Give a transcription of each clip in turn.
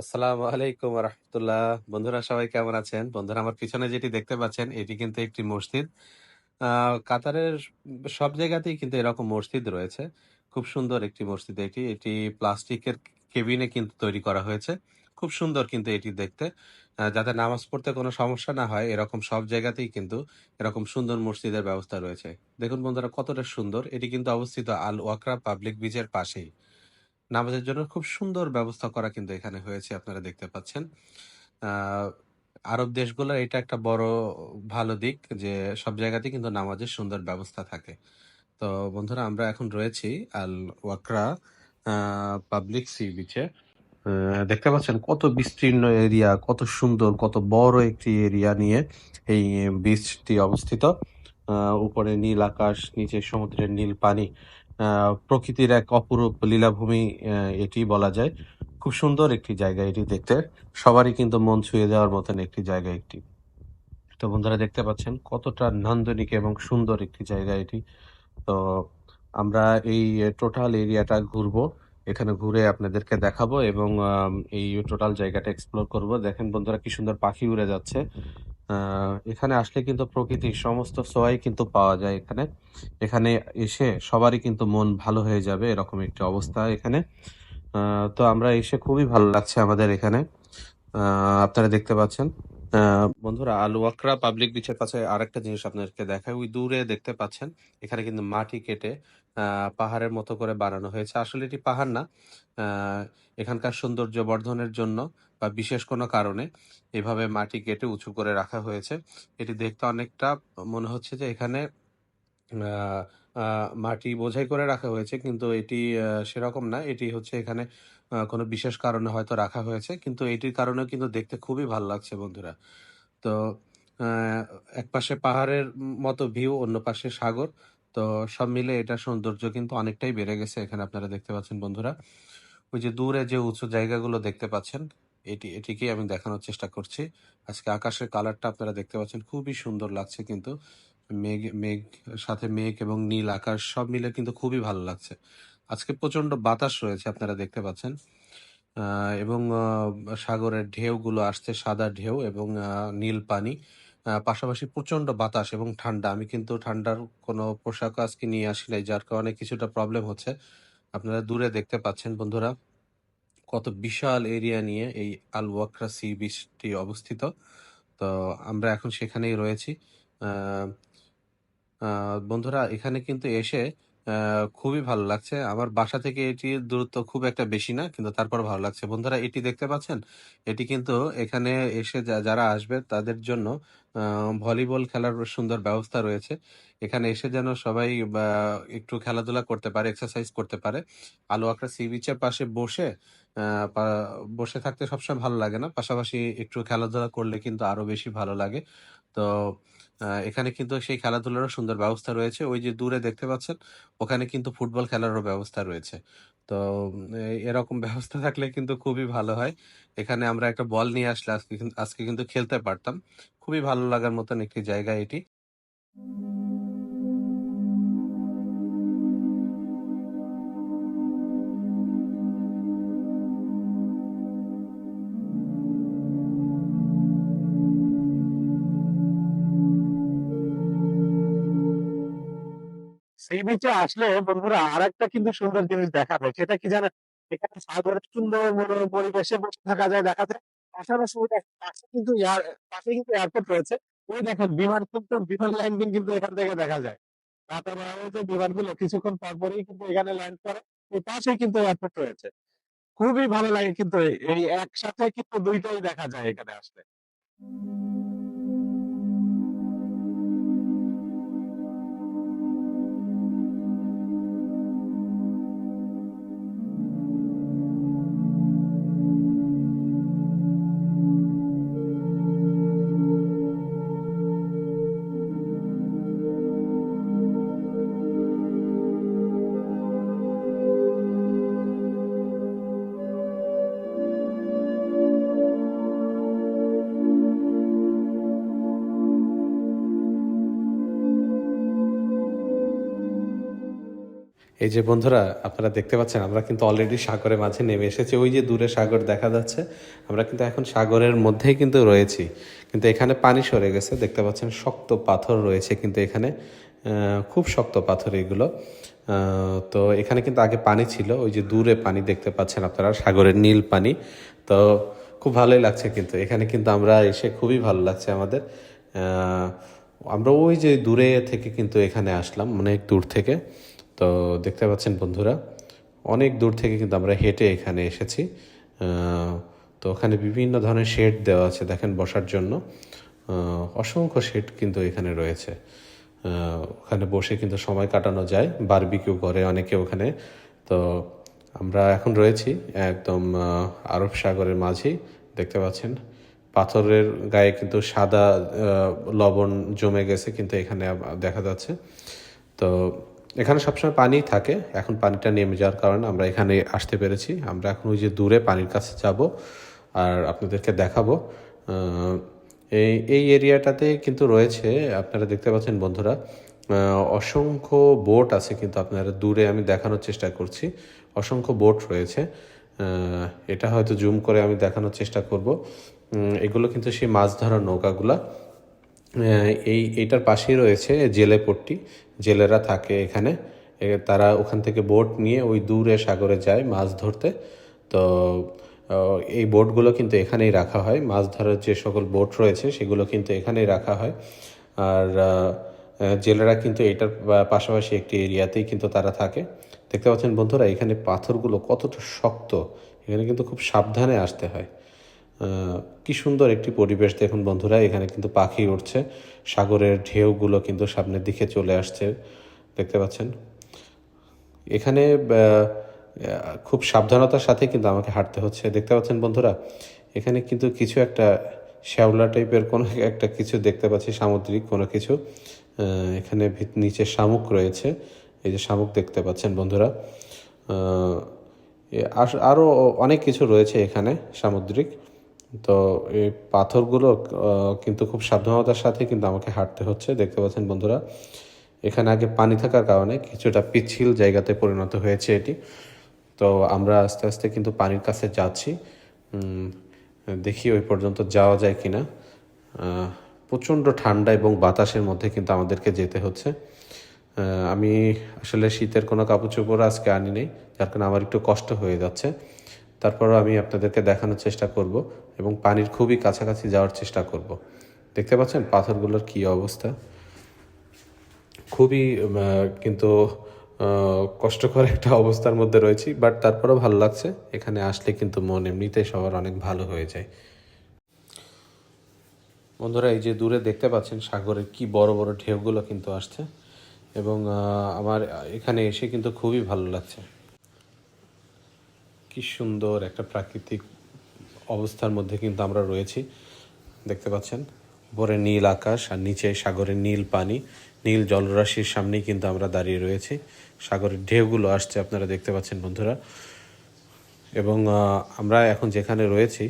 আসসালামু আলাইকুম রহমতুল্লাহ বন্ধুরা, সবাই কেমন আছেন? বন্ধুরা, আমার পিছনে যেটি দেখতে পাচ্ছেন, এটি কিন্তু একটি মসজিদ। কাতারের সব জায়গাতেই কিন্তু এরকম মসজিদ রয়েছে। খুব সুন্দর একটি মসজিদ এটি। এটি প্লাস্টিকের কেবিনে কিন্তু তৈরি করা হয়েছে। খুব সুন্দর কিন্তু এটি দেখতে। যাতে নামাজ পড়তে কোনো সমস্যা না হয়, এরকম সব জায়গাতেই কিন্তু এরকম সুন্দর মসজিদের ব্যবস্থা রয়েছে। দেখুন বন্ধুরা, কতটা সুন্দর। এটি কিন্তু অবস্থিত আল ওয়াকরা পাবলিক বিচের পাশেই। নামাজের জন্য খুব সুন্দর ব্যবস্থা করা কিন্তু এখানে হয়েছে, আপনারা দেখতে পাচ্ছেন। আরব দেশগুলোর এটা একটা বড়, ভালো দিক যে সব জায়গাতেই কিন্তু নামাজের সুন্দর ব্যবস্থা থাকে। তো বন্ধুরা, আমরা এখন রয়েছি আল ওয়াকরা পাবলিক সি বিচে দেখতে পাচ্ছেন কত বিস্তীর্ণ এরিয়া, কত সুন্দর, কত বড় একটি এরিয়া নিয়ে এই বিচটি অবস্থিত। উপরে নীল আকাশ, নিচে সমুদ্রের নীল পানি। প্রকৃতির এক অপরূপ লীলাভূমি এটি বলা যায়। খুব সুন্দর একটি জায়গা এটি দেখতে। সবারই কিন্তু মন ছুঁয়ে যাওয়ার মতন একটি জায়গা একটি তো বন্ধুরা, দেখতে পাচ্ছেন কতটা নান্দনিক এবং সুন্দর একটি জায়গা এটি। তো আমরা এই টোটাল এরিয়াটা ঘুরবো। এখানে ঘুরে আপনাদেরকে দেখাবো এবং এই টোটাল জায়গাটা এক্সপ্লোর করব। দেখেন বন্ধুরা, কি সুন্দর পাখি উড়ে যাচ্ছে। এখানে আসলে কিন্তু প্রকৃতির সমস্ত সোয়াই কিন্তু পাওয়া যায় এখানে। এখানে এসে সবারই কিন্তু মন ভালো হয়ে যাবে এরকম একটি অবস্থা এখানে। তো আমরা এসে খুবই ভালো লাগছে আমাদের এখানে। আপনারা দেখতে পাচ্ছেন। বন্ধুরা, আল ওয়াকরা পাবলিক বিচের কাছে আরেকটা জিনিস আপনাদেরকে দেখায় ওই দূরে দেখতে পাচ্ছেন, এখানে কিন্তু মাটি কেটে পাহাড়ের মতো করে বানানো হয়েছে। আসলে এটি পাহাড় না। এখানকার সৌন্দর্য বর্ধনের জন্য বা বিশেষ কোনো কারণে এভাবে মাটি কেটে উঁচু করে রাখা হয়েছে। এটি দেখতে অনেকটা মনে হচ্ছে যে এখানে মাটি বোঝাই করে রাখা হয়েছে। কিন্তু এটি সেরকম না। এটি হচ্ছে এখানে কোনো বিশেষ কারণে হয়তো রাখা হয়েছে। কিন্তু এটির কারণেও কিন্তু দেখতে খুবই ভালো লাগছে, বন্ধুরা। তো এক পাশে পাহাড়ের মতো ভিউ, অন্য পাশে সাগর। তো সব মিলে এটা সৌন্দর্য কিন্তু অনেকটাই বেড়ে গেছে এখানে আপনারা দেখতে পাচ্ছেন বন্ধুরা। ওই যে দূরে যে উঁচু জায়গাগুলো দেখতে পাচ্ছেন, এটি, এটিকেই আমি দেখানোর চেষ্টা করছি। আজকে আকাশের কালারটা আপনারা দেখতে পাচ্ছেন, খুবই সুন্দর লাগছে কিন্তু। মেঘ মেঘ, সাথে মেঘ এবং নীল আকাশ সব মিলে কিন্তু খুবই ভালো লাগছে। আজকে প্রচণ্ড বাতাস রয়েছে আপনারা দেখতে পাচ্ছেন। এবং সাগরের ঢেউগুলো আসছে, সাদা ঢেউ এবং নীল পানি। পাশাপাশি প্রচণ্ড বাতাস এবং ঠান্ডা। আমি কিন্তু ঠান্ডার কোনো পোশাক আজকে নিয়ে আসি নাই, যার কারণে কিছুটা প্রবলেম হচ্ছে। আপনারা দূরে দেখতে পাচ্ছেন বন্ধুরা, কত বিশাল এরিয়া নিয়ে এই আল ওয়াকরা সি বিচটি অবস্থিত। তো আমরা এখন সেখানেই রয়েছি। বন্ধুরা, এখানে কিন্তু এসে খুবই ভালো লাগছে। আমার বাসা থেকে এটির দূরত্ব খুব একটা বেশি না, কিন্তু তারপর ভালো লাগছে। বন্ধুরা, এটি দেখতে পাচ্ছেন? এটি কিন্তু এখানে এসে যারা আসবে তাদের জন্য ভলিবল খেলার সুন্দর ব্যবস্থা রয়েছে। এখানে এসে যেন সবাই একটু খেলাধুলা করতে পারে এক্সারসাইজ করতে পারে। আলু আকরা সি বিচের পাশে বসে বসে থাকতে সবসময় ভালো লাগে না। পাশাপাশি একটু খেলাধুলা করলে কিন্তু আরও বেশি ভালো লাগে। তো এখানে কিন্তু সেই খেলাধুলারও সুন্দর ব্যবস্থা রয়েছে। ওই যে দূরে দেখতে পাচ্ছেন, ওখানে কিন্তু ফুটবল খেলারও ব্যবস্থা রয়েছে। তো এরকম ব্যবস্থা থাকলে কিন্তু খুবই ভালো হয়। এখানে আমরা একটা বল নিয়ে আসলে আজকে আজকে কিন্তু খেলতে পারতাম। খুবই ভালো লাগার মতন একটি জায়গা এটি। সি বিচে আসলে বন্ধুরা আর একটা কিন্তু সুন্দর জিনিস দেখা সেটা কি জানেন? এখানে সাগরের সুন্দর মনোরম পরিবেশে বসে থাকা যায়, দেখা যায়। পাশাপাশি পাশে কিন্তু পাশে কিন্তু এয়ারপোর্ট রয়েছে। ওই দেখেন, বিমান কিন্তু, বিমান ল্যান্ডিং কিন্তু এখান থেকে দেখা যায়। রাতের বেলা যে বিমানগুলো কিছুক্ষণ পর পরই কিন্তু এখানে ল্যান্ড করে, ওই পাশেই কিন্তু এয়ারপোর্ট রয়েছে। খুবই ভালো লাগে কিন্তু এই এই একসাথে কিন্তু দুইটাই দেখা যায় এখানে আসলে। এই যে বন্ধুরা, আপনারা দেখতে পাচ্ছেন, আমরা কিন্তু অলরেডি সাগরের মাঝে নেমে এসেছি। ওই যে দূরে সাগর দেখা যাচ্ছে, আমরা কিন্তু এখন সাগরের মধ্যেই কিন্তু রয়েছি। কিন্তু এখানে পানি সরে গেছে, দেখতে পাচ্ছেন শক্ত পাথর রয়েছে কিন্তু এখানে। খুব শক্ত পাথর এগুলো। তো এখানে কিন্তু আগে পানি ছিল, ওই যে দূরে পানি দেখতে পাচ্ছেন আপনারা, সাগরের নীল পানি। তো খুব ভালোই লাগছে কিন্তু, এখানে কিন্তু আমরা এসে খুবই ভালো লাগছে আমাদের। আমরা ওই যে দূরে থেকে কিন্তু এখানে আসলাম, অনেক দূর থেকে। তো দেখতে পাচ্ছেন বন্ধুরা, অনেক দূর থেকে কিন্তু আমরা হেঁটে এখানে এসেছি। তো ওখানে বিভিন্ন ধরনের শেড দেওয়া আছে, দেখেন বসার জন্য। অসংখ্য শেড কিন্তু এখানে রয়েছে। ওখানে বসে কিন্তু সময় কাটানো যায়, বারবিকিউ করে অনেকে ওখানে। তো আমরা এখন রয়েছি একদম আরব সাগরের মাঝেই দেখতে পাচ্ছেন। পাথরের গায়ে কিন্তু সাদা লবণ জমে গেছে কিন্তু এখানে দেখা যাচ্ছে। তো এখানে সবসময় পানি থাকে। এখন পানিটা নেমে যাওয়ার কারণে আমরা এখানে আসতে পেরেছি। আমরা এখন ওই যে দূরে পানির কাছে যাব আর আপনাদেরকে দেখাবো। এই এই এরিয়াটাতে কিন্তু রয়েছে, আপনারা দেখতে পাচ্ছেন বন্ধুরা অসংখ্য বোট আছে কিন্তু আপনারা দূরে আমি দেখানোর চেষ্টা করছি। অসংখ্য বোট রয়েছে। এটা হয়তো জুম করে আমি দেখানোর চেষ্টা করব। এগুলো কিন্তু সেই মাছ ধরার নৌকাগুলা। এই, এইটার পাশেই রয়েছে জেলে জেলেরা থাকে এখানে। তারা ওখান থেকে বোট নিয়ে ওই দূরে সাগরে যায় মাছ ধরতে। তো এই বোটগুলো কিন্তু এখানেই রাখা হয়। মাছ ধরার যে সকল বোট রয়েছে, সেগুলো কিন্তু এখানেই রাখা হয়। আর জেলেরা কিন্তু এটার পাশাপাশি একটি এরিয়াতেই কিন্তু তারা থাকে। দেখতে পাচ্ছেন বন্ধুরা, এখানে পাথরগুলো কতটা শক্ত। এখানে কিন্তু খুব সাবধানে আসতে হয়। কি সুন্দর একটি পরিবেশ দেখুন বন্ধুরা এখানে কিন্তু পাখি উঠছে সাগরের ঢেউগুলো কিন্তু সামনের দিকে চলে আসছে দেখতে পাচ্ছেন। এখানে খুব সাবধানতার সাথে কিন্তু আমাকে হাঁটতে হচ্ছে দেখতে পাচ্ছেন বন্ধুরা? এখানে কিন্তু কিছু একটা শ্যাওলা টাইপের কোনো একটা কিছু দেখতে পাচ্ছি সামুদ্রিক কোনো কিছু। এখানে নিচে শামুক রয়েছে এই যে শামুক দেখতে পাচ্ছেন বন্ধুরা। আহ, এ আস- আরও অনেক কিছু রয়েছে এখানে সামুদ্রিক। তো এই পাথরগুলো কিন্তু খুব সাবধানতার সাথে কিন্তু আমাকে হাঁটতে হচ্ছে, দেখতে পাচ্ছেন বন্ধুরা। এখানে আগে পানি থাকার কারণে কিছুটা পিচ্ছিল জায়গাতে পরিণত হয়েছে এটি। তো আমরা আস্তে আস্তে কিন্তু পানির কাছে যাচ্ছি। দেখি ওই পর্যন্ত যাওয়া যায় কিনা। প্রচণ্ড ঠান্ডা এবং বাতাসের মধ্যে কিন্তু আমাদেরকে যেতে হচ্ছে। আমি আসলে শীতের কোনো কাপড় চোপড় আজকে আনি নেই, যার কারণে আমার একটু কষ্ট হয়ে যাচ্ছে। তারপরও আমি আপনাদেরকে দেখানোর চেষ্টা করব এবং পানির খুবই কাছাকাছি যাওয়ার চেষ্টা করব। দেখতে পাচ্ছেন পাথরগুলোর কি অবস্থা? খুবই কিন্তু কষ্টকর একটা অবস্থার মধ্যে রয়েছি, বাট তারপরেও ভালো লাগছে। এখানে আসলে কিন্তু মন এমনিতেই সবার অনেক ভালো হয়ে যায়। বন্ধুরা, এই যে দূরে দেখতে পাচ্ছেন সাগরের কি বড় বড় ঢেউগুলো কিন্তু আসছে এবং আমার এখানে এসে কিন্তু খুবই ভালো লাগছে। কি সুন্দর একটা প্রাকৃতিক অবস্থার মধ্যে কিন্তু আমরা রয়েছি। দেখতে পাচ্ছেন? উপরে নীল আকাশ আর নিচে সাগরের নীল পানি, নীল জলরাশির সামনেই কিন্তু আমরা দাঁড়িয়ে রয়েছি। সাগরের ঢেউগুলো আসছে, আপনারা দেখতে পাচ্ছেন বন্ধুরা। এবং আমরা এখন যেখানে রয়েছি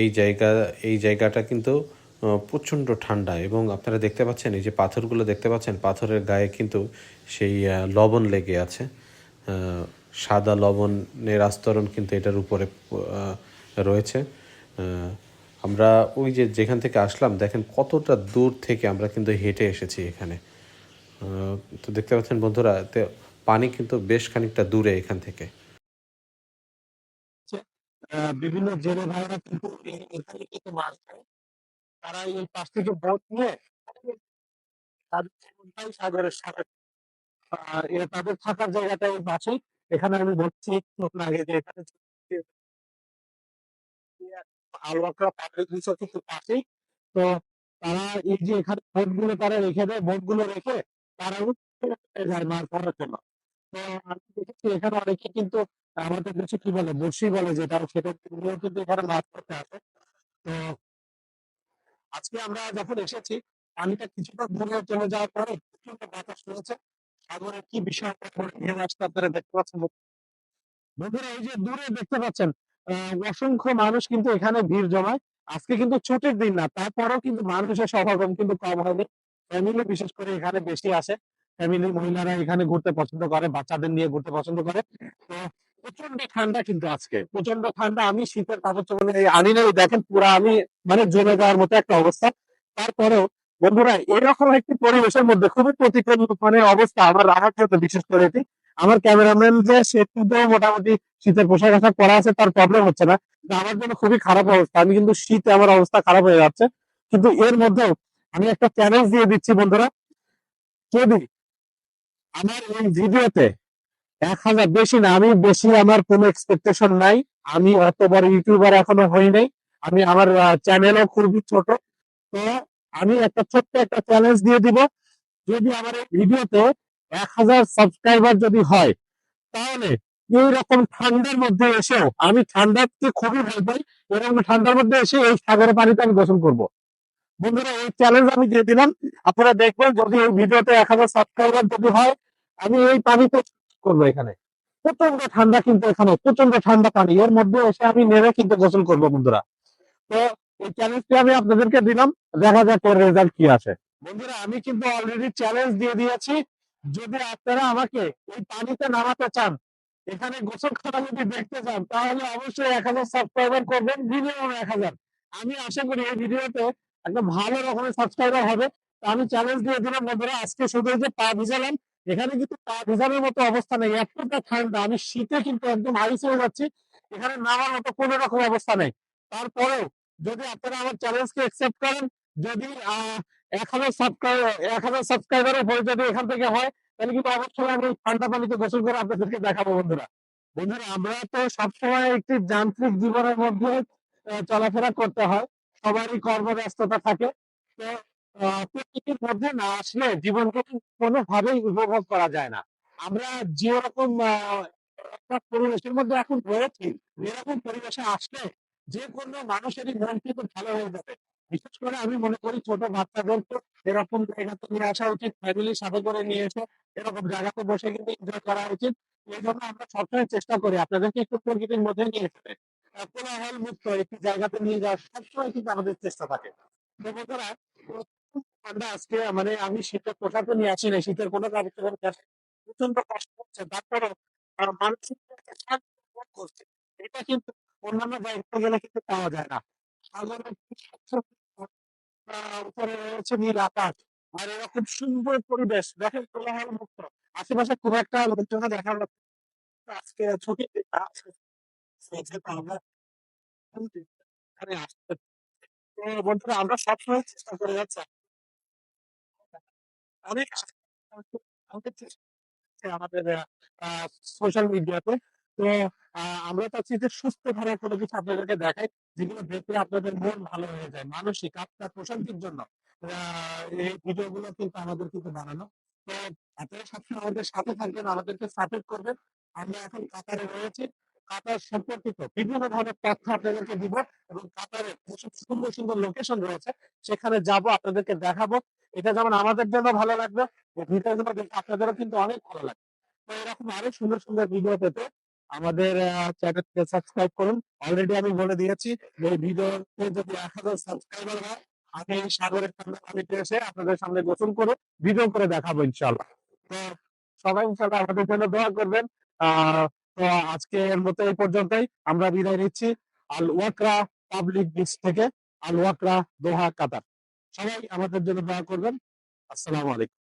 এই জায়গা, এই জায়গাটা কিন্তু প্রচণ্ড ঠান্ডা এবং আপনারা দেখতে পাচ্ছেন, এই যে পাথরগুলো দেখতে পাচ্ছেন, পাথরের গায়ে কিন্তু সেই লবণ লেগে আছে। সাদা লবণের আস্তরণ কিন্তু এটার উপরে রয়েছে। আমরা ওই যে যেখান থেকে আসলাম দেখেন কতটা দূর থেকে আমরা কিন্তু হেঁটে এসেছি এখানে। তো দেখতে পাচ্ছেন বন্ধুরা পানি কিন্তু বেশ খানিকটা দূরে এখান থেকে। আহ, বিভিন্ন জেলে ভাইরা কিন্তু এখানে কিন্তু মাছ ধরে। তারা এই পাশ থেকে বোট নিয়ে তাদের সাগরের সাথে তাদের থাকার জায়গাটা এই এখানে আমি বলছি আগে যে এখানে অনেকে কিন্তু আমাদের দেশে কি বলে বলে কিন্তু এখানে আসে। তো আজকে আমরা যখন এসেছি, পানিটা কিছুটা দূরে চলে যাওয়ার পরে প্রচণ্ড বাতাস রয়েছে। সাগরের কি বিষয় ঢেউ আসতে আপনারা দেখতে পাচ্ছেন বন্ধুরা, এই যে দূরে দেখতে পাচ্ছেন অসংখ্য মানুষ কিন্তু এখানে ভিড় জমায়। আজকে কিন্তু ছুটির দিন না, তারপরেও কিন্তু মানুষের সমাগম কিন্তু কম হয়নি ফ্যামিলি বিশেষ করে এখানে বেশি আসে। ফ্যামিলি মহিলারা এখানে ঘুরতে পছন্দ করে, বাচ্চাদের নিয়ে ঘুরতে পছন্দ করে। তো প্রচণ্ড ঠান্ডা কিন্তু আজকে। প্রচণ্ড ঠান্ডা। আমি শীতের কাপড় চোপড় আনি নাই দেখেন পুরা আমি মানে জমে যাওয়ার মতো একটা অবস্থা। তারপরেও বন্ধুরা, এরকম একটি পরিবেশের মধ্যে খুবই প্রতিকূল মানে অবস্থা আমার রাহাত হতো বিশেষ করে এটি। আমার ক্যামেরাম্যান যে, সে কিন্তু মোটামুটি শীতের পোশাক আশাক পরা আছে, তার প্রবলেম হচ্ছে না। আমার জন্য খুবই খারাপ অবস্থা। আমি কিন্তু শীতে আমার অবস্থা খারাপ হয়ে যাচ্ছে। কিন্তু এর মধ্যেও আমি একটা চ্যালেঞ্জ দিয়ে দিচ্ছি বন্ধুরা। যদি আমার এই ভিডিওতে এক হাজার বেশি না, আমি বেশি আমার কোনো এক্সপেকটেশন নাই। আমি অত বড় ইউটিউবার এখনও হই নাই। আমি আমার চ্যানেলও খুবই ছোট। তো আমি একটা ছোট্ট একটা চ্যালেঞ্জ দিয়ে দিব। যদি আমার এই ভিডিওতে এক হাজার সাবস্ক্রাইবার যদি হয়, তাহলে এইরকম ঠান্ডার মধ্যে এসেও আমি ঠান্ডাকে খুবই ভয় পাই এরকম ঠান্ডার মধ্যে এসে এই সাগরের পানিতে আমি গোসল করব। বন্ধুরা, এই চ্যালেঞ্জ আমি দিয়ে দিলাম। আপনারা দেখবেন যদি এই ভিডিওতে এক হাজার সাবস্ক্রাইবার যদি হয়, আমি এই পানিতে করব এখানে। প্রচণ্ড ঠান্ডা কিন্তু এখানে প্রচণ্ড ঠান্ডা পানি। এর মধ্যে এসে আমি নেমে কিন্তু গোসল করব বন্ধুরা। তো এই চ্যালেঞ্জটি আমি আপনাদেরকে দিলাম, দেখা যাক রেজাল্ট কি বন্ধুরা, আমি কিন্তু অলরেডি চ্যালেঞ্জ দিয়ে দিয়েছি। যদি আপনারা আমাকে এই পানিতে নামাতে চান, এখানে গোসল করা যদি দেখতে চান, তাহলে অবশ্যই এক হাজার সাবস্ক্রাইবার করবেন মিনিমাম এক হাজার। আমি আশা করি এই ভিডিওতে একটা ভালো রকমের সাবস্ক্রাইবার হবে। আমি চ্যালেঞ্জ দিয়ে দিলাম, বন্ধুরা, আজকে শুধু যে পা ভিজালাম, এখানে কিন্তু পা ভিজানোর মতো অবস্থা নেই। এতটা ঠান্ডা, আমি শীতে কিন্তু একদম আইস হয়ে যাচ্ছি। এখানে নামার মতো কোনো রকম অবস্থা নেই। তারপরেও যদি আপনারা আমার চ্যালেঞ্জকে অ্যাকসেপ্ট করেন, যদি এক হাজার সাবস্ক্রাইবার এক হাজার সাবস্ক্রাইবারের পরে যদি এখান থেকে হয়, তাহলে কিন্তু অবশ্যই আমি ঠান্ডা পানিতে গোসল করে আপনাদেরকে দেখাবো বন্ধুরা। বন্ধুরা, আমরা তো সবসময় একটি যান্ত্রিক জীবনের মধ্যে চলাফেরা করতে হয়। সবারই কর্মব্যস্ততা থাকে। তো প্রকৃতির মধ্যে না আসলে জীবনকে কোনোভাবেই উপভোগ করা যায় না। আমরা যেরকম পরিবেশের মধ্যে এখন রয়েছি, এরকম পরিবেশে আসলে যে কোনো মানুষেরই মন কিন্তু ভালো হয়ে যাবে। বিশেষ করে আমি মনে করি ছোট বাচ্চাদেরকে এরকম জায়গাতে নিয়ে আসা উচিত ফ্যামিলি সাথে করে নিয়ে এসে এরকম জায়গাতে বসে কিন্তু এনজয় করা উচিত। এই জন্য আমরা সবসময় চেষ্টা করি আপনাদেরকে একটু প্রকৃতির মধ্যে নিয়ে যেতে কোলাহল মুক্ত একটি জায়গাতে নিয়ে যাওয়ার সবসময় কিন্তু আমাদের চেষ্টা থাকে। বন্ধুরা ঠান্ডা আজকে মানে আমি শীতের পোশাকও নিয়ে আসি না শীতের কোনো পরে প্রচণ্ড কষ্ট হচ্ছে তারপরে মানসিক করছে এটা কিন্তু অন্যান্য জায়গায় গেলে কিন্তু পাওয়া যায় না। সুন্দর পরিবেশ। দেখেন মুক্ত। আশেপাশে খুব একটা আমরা সবসময় চেষ্টা করে যাচ্ছি। অনেক আমাদের সোশ্যাল মিডিয়াতে তো আমরা চাচ্ছি যে সুস্থ ধারার কোনো কিছু আপনাদেরকে দেখাই, যেগুলো দেখলে আপনাদের মন ভালো হয়ে যায়, মানসিক আপনার প্রশান্তির জন্য। এই ভিডিও গুলো কিন্তু আমাদের কিন্তু বানানো। তো, আপনারা সবসময় আমাদের সাথে থাকবেন, আমাদেরকে সাপোর্ট করবেন। আমরা এখন কাতারে রয়েছি। কাতার সম্পর্কিত বিভিন্ন ধরনের তথ্য আপনাদেরকে দিব এবং কাতারে যেসব সুন্দর সুন্দর লোকেশন রয়েছে, সেখানে যাব, আপনাদেরকে দেখাবো। এটা যেমন আমাদের জন্য ভালো লাগবে ভিডিও আপনাদেরও কিন্তু অনেক ভালো লাগবে। তো এরকম আরও সুন্দর সুন্দর ভিডিও পেতে আমাদের চ্যানেলকে সাবস্ক্রাইব করুন। অলরেডি আমি বলে দিয়েছি এই ভিডিওতে যদি এক হাজার সাবস্ক্রাইবার হয়, আমি এই সাগরের ঠান্ডা পানিতে এসে আপনাদের সামনে গোসল করে ভিডিও করে দেখাবো ইনশাল্লাহ তো সবাই ইনশাল্লাহ আমাদের জন্য দোয়া করবেন। তো আজকের মতো এই পর্যন্তই। আমরা বিদায় নিচ্ছি আল ওয়াকরা পাবলিক বিচ থেকে, আল ওয়াকরা দোহা, কাতার। সবাই আমাদের জন্য দোয়া করবেন। আসসালামু আলাইকুম।